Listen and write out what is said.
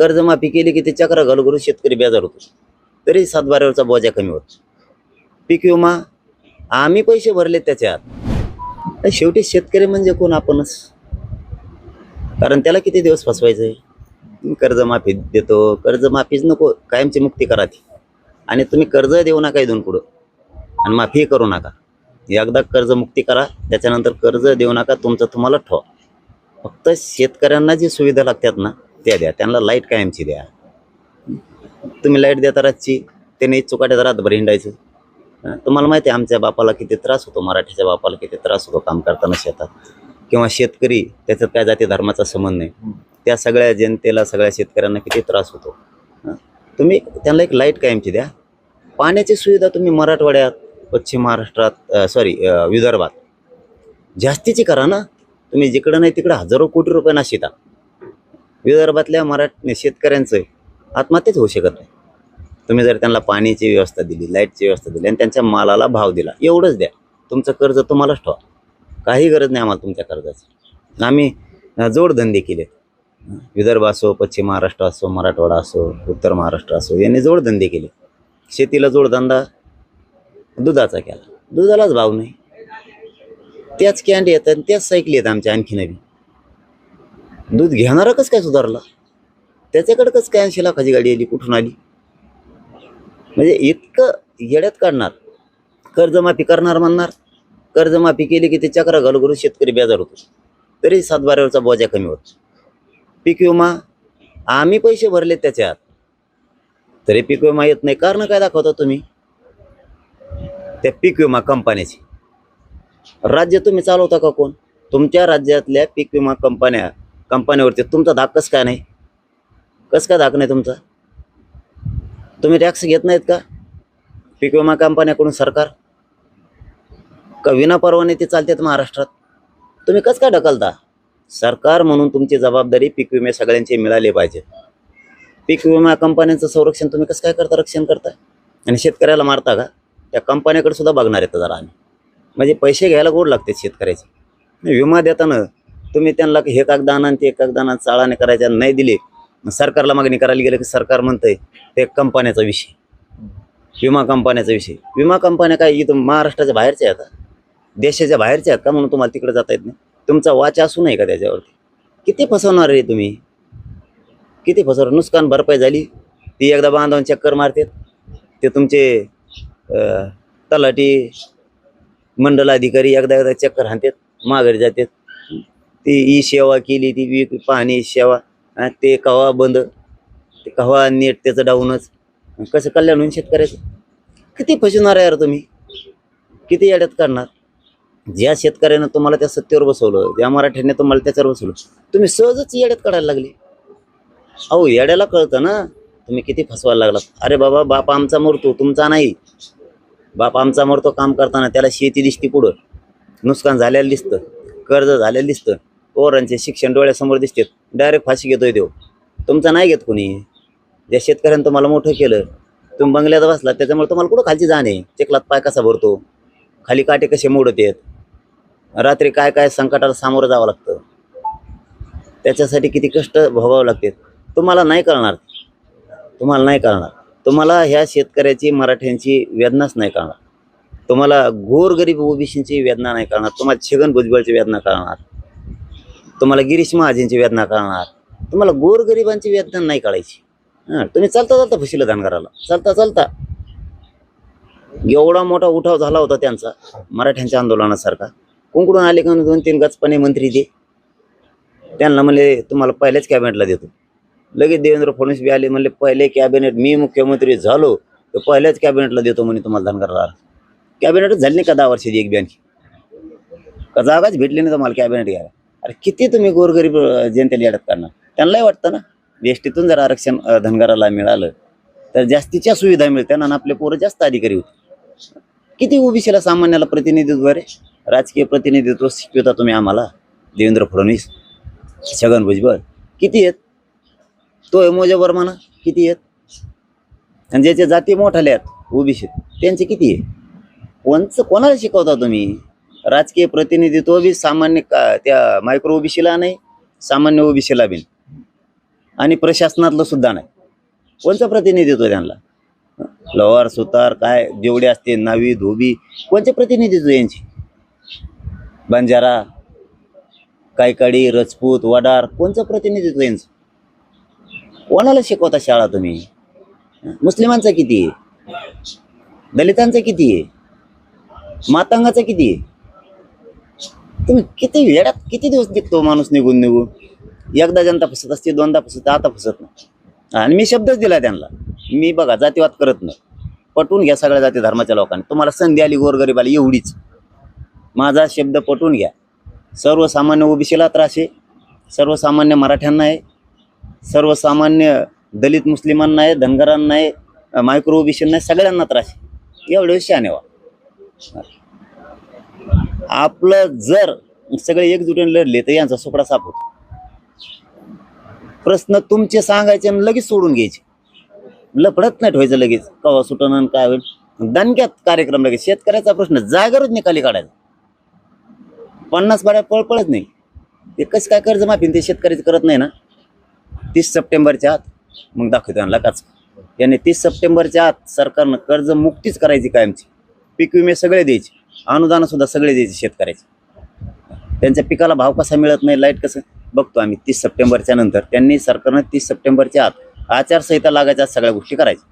कर्जमाफी केली की ते चक्र घालू करून शेतकरी बेजार होतो. तरी सातबाऱ्यावरचा बोजा कमी होतो. पीक विमा आम्ही पैसे भरले त्याच्यात. शेवटी शेतकरी म्हणजे कोण आपणच? कारण त्याला किती दिवस फसवायचं आहे कर्जमाफी देतो कर्जमाफीच नको कायमची मुक्ती करा ती. आणि तुम्ही कर्ज देऊ नका इथून पुढं. आणि माफी करू नका. एकदा कर्जमुक्ती करा त्याच्यानंतर कर्ज देऊ नका तुमचं तुम्हाला ठेवा. फक्त शेतकऱ्यांना जी सुविधा लागतात ना त्या द्या. त्यांना लाइट कायमची द्या? तुम्ही लाइट देता रातची. त्याने चुकाट्यात रातभर हिंडायचं. तुम्हाला माहिती आहे आमच्या बापाला किती त्रास होतो मराठीच्या बापाला किती त्रास होतो काम करताना शेतात. किंवा शेतकरी त्याच्यात काय जाती धर्माचा संबंध नाही. त्या सगळ्या जनतेला सगळ्या शेतकऱ्यांना किती त्रास होतो. तुम्ही त्यांना एक लाइट कायमची द्या? पाण्याची सुविधा तुम्ही मराठवाड्यात पश्चिम महाराष्ट्रात सॉरी विदर्भात जास्तीची करा ना. तुम्ही जिकडं नाही तिकडं हजारो कोटी रुपये नाशिता विदर्भातल्या मराठी शेतकऱ्यांचं आत्महत्याच होऊ शकत नाही. तुम्ही जर त्यांना पाण्याची व्यवस्था दिली लाईटची व्यवस्था दिली आणि त्यांच्या मालाला भाव दिला एवढंच द्या. तुमचं कर्ज तुम्हालाच ठेवा. काही गरज नाही आम्हाला तुमच्या कर्जाची. आम्ही जोडधंदे केले विदर्भ असो पश्चिम महाराष्ट्र असो मराठवाडा असो उत्तर महाराष्ट्र असो यांनी जोडधंदे केले शेतीला जोडधंदा दुधाचा केला. दुधालाच भाव नाही. त्याच कॅन्ड येतात आणि त्याच सायकली आहेत आमच्या आणखी नवी दूध घेणारा कसं काय सुधारला? त्याच्याकडे कसं काय ऐंशी लाखाची गाडी आली? कुठून आली? म्हणजे इतकं येड्यात काढणार. कर्जमाफी करणार म्हणणार. कर्जमाफी केली की ते चक्र घालू घालू शेतकरी बेजार होतो. तरी सातबाऱ्यावरचा बोजा कमी होतो. पीक विमा आम्ही पैसे भरले त्याच्यात. तरी पीक विमा येत नाही. कारण काय दाखवता तुम्ही? त्या पीक विमा कंपन्याची. राज्य तुम्ही चालवता का कोण? तुमच्या राज्यातल्या पीक विमा कंपन्या कंपन्यावरती तुमचा धाक कसं काय नाही? कसं काय धाक नाही तुमचा? तुम्ही टॅक्स घेत नाहीत का? पीक विमा कंपन्याकडून सरकार? का विना परवाने ते चालतात महाराष्ट्रात? तुम्ही कसं काय ढकलता? सरकार म्हणून तुमची जबाबदारी पीक विमे सगळ्यांचे मिळाले पाहिजे. पीक विमा कंपन्यांचं संरक्षण तुम्ही कसं काय करता रक्षण करता? आणि शेतकऱ्याला मारता का? त्या कंपन्याकडे सुद्धा बघणार आहेत जरा आम्ही. म्हणजे पैसे घ्यायला गोड लागते शेतकऱ्याचे. विमा देताना तुम्ही त्यांना हे कागदाना आणि ते कागदाना चाळाने करायच्या नाही दिले सरकारला मागणी करायला गेलं की सरकार म्हणतंय ते कंपन्याचा विषय. विमा कंपन्याचा विषय. विमा कंपन्या काय इथं महाराष्ट्राच्या बाहेरच्या आहेत देशाच्या बाहेरच्या आहेत का म्हणून तुम्हाला तिकडे जाता येत नाही? तुमचा वाच असू नये का त्याच्यावरती? किती फसवणार रे तुम्ही? किती फसवणार? नुकसान भरपाई झाली ती एकदा बांधवून चक्कर मारतात. ते तुमचे तलाठी मंडल अधिकारी एकदा एकदा चक्कर हाणतात माघारी जातात. ती ई सेवा केली ती वी पाहणी सेवा ते कवा बंद ते कवा नेट त्याचं डाऊनच. कसं कल्याण होईल शेतकऱ्याचं? किती फसवणार आहे यार तुम्ही? किती येड्यात करणार? ज्या शेतकऱ्यानं तुम्हाला त्या सत्तेवर बसवलं ज्या मराठ्याने तुम्हाला त्याच्यावर बसवलं तुम्ही सहजच येड्यात काढायला लागले. अहो येड्याला कळतं ना तुम्ही किती फसवायला लागलात. अरे बाबा बाप आमचा मरतो तुमचा नाही. बाप आमचा मरतो काम करताना त्याला शेती दिसती पुढं. नुकसान झालेलं दिसतं कर्ज झालेलं दिसतं. पोरांचे शिक्षण डोळ्यासमोर दिसते डायरेक्ट फाशी घेतोय देव तुमचा नाही घेत कोणी. ज्या शेतकऱ्यानं तुम्हाला मोठं केलं तुम्ही बंगल्यात बसला त्याच्यामुळे तुम्हाला कुठं खालची जाण आहे? चिखलात पाय कसा भरतो? खाली काटे कसे मोडत आहेत? रात्री काय काय संकटाला सामोरं जावं लागतं? त्याच्यासाठी किती कष्ट भोगावं लागते तुम्हाला नाही कळणार. तुम्हाला नाही कळणार. तुम्हाला ह्या शेतकऱ्याची मराठ्यांची वेदनाच नाही कळणार. तुम्हाला गोरगरीब ओबीसींची वेदना नाही कळणार. तुम्हाला छगन भुजबळची वेदना कळणार. तुम्हाला गिरीश महाजनची वेदना कळणार. तुम्हाला गोरगरिबांची वेदना नाही कळायची. हां तुम्ही चालता चालता फुशीला धनगराला चालता चालता. एवढा मोठा उठाव झाला होता त्यांचा मराठ्यांच्या आंदोलनासारखा. कुंकडून आले का दोन तीन गचपाने मंत्री दे. त्यांना म्हणले तुम्हाला पहिल्याच कॅबिनेटला देतो. लगेच देवेंद्र फडणवीस बी आले म्हणले पहिले कॅबिनेट मी मुख्यमंत्री झालो तर पहिल्याच कॅबिनेटला देतो म्हणे तुम्हाला धनगराला कॅबिनेटच झाली नाही का दहा वर्षाची एक बी आणखी का जागाच भेटली नाही तुम्हाला कॅबिनेट घ्यायला? अरे किती तुम्ही गोरगरीब जनतेला येड्यात करणार? त्यांनाही वाटतं ना? एसटीतून जर आरक्षण धनगराला मिळालं तर जास्तीच्या सुविधा मिळत्या आणि आपले पोरं जास्त अधिकारी होते किती ओबीसीला सामान्याला प्रतिनिधित्व रे? राजकीय प्रतिनिधित्व शिकवता तुम्ही आम्हाला? देवेंद्र फडणवीस छगन भुजबळ किती आहेत? तो एमोजा म्हणा किती आहेत? आणि ज्याच्या जाती मोठाल्या आहेत ओबीसी त्यांचे किती आहे? कोणचं कोणाला शिकवता तुम्ही? राजकीय प्रतिनिधित्व बी सामान्य का त्या मायक्रो ओबीसीला नाही सामान्य ओबीसीला बी आणि प्रशासनातलं सुद्धा नाही. कोणचं प्रतिनिधित्व त्यांना? लोहार सुतार काय जेवढे असते नावी धोबी कोणचे प्रतिनिधित्व आहे यांची? बंजारा कायकाडी रजपूत वडार कोणचं प्रतिनिधित्व यांचं? कोणाला शिकवता शाळा तुम्ही? मुस्लिमांचा किती आहे? दलितांचा किती आहे? मातांगाचा किती आहे? तुम्ही किती वेळात किती दिवस निघतो माणूस निघून निघून? एकदा जनता फसत असते दोनदा फसत आता फसत नाही. आणि मी शब्दच दिला त्यांना. मी बघा जातीवाद करत नाही. पटवून घ्या सगळ्या जाती धर्माच्या लोकांनी. तुम्हाला संधी आली गोरगरीबाला एवढीच. माझा शब्द पटवून घ्या. सर्वसामान्य ओबीसीला त्रास आहे. सर्वसामान्य मराठ्यांना आहे. सर्वसामान्य दलित मुस्लिमांना आहे धनगरांना आहे मायक्रो ओबीसींना आहे सगळ्यांना त्रास आहे. एवढे शहाणे वा आपलं जर सगळे एकजुटीने लढले तर यांचा सुपडा साफ होतो. प्रश्न तुमचे सांगायचे आणि लगेच सोडून घ्यायचे. लपडत नाही ठेवायचं लगेच. कवा सुटणं आणि काय होईल? दणक्यात कार्यक्रम लगेच. शेतकऱ्याचा प्रश्न जागरच निकाली काढायचा. पन्नास बाऱ्या पळपळत नाही. ते कसं काय कर्जमाफी ते शेतकऱ्याचं करत नाही ना? तीस सप्टेंबरच्या आत. मग दाखवतो त्यांना काच. याने तीस सप्टेंबरच्या आत सरकारनं कर्ज मुक्तीच करायची कायमची. पीक विमे सगळे द्यायचे. अनुदान सुद्धा सगळे द्यायचे शेतकऱ्याचे. त्यांच्या पिकाला भाव कसा मिळत नाही लाइट कसं? बघतो आम्ही तीस सप्टेंबरच्या नंतर. त्यांनी सरकारनं तीस सप्टेंबरच्या आत आचारसंहिता लागायच्या सगळ्या गोष्टी करायच्या.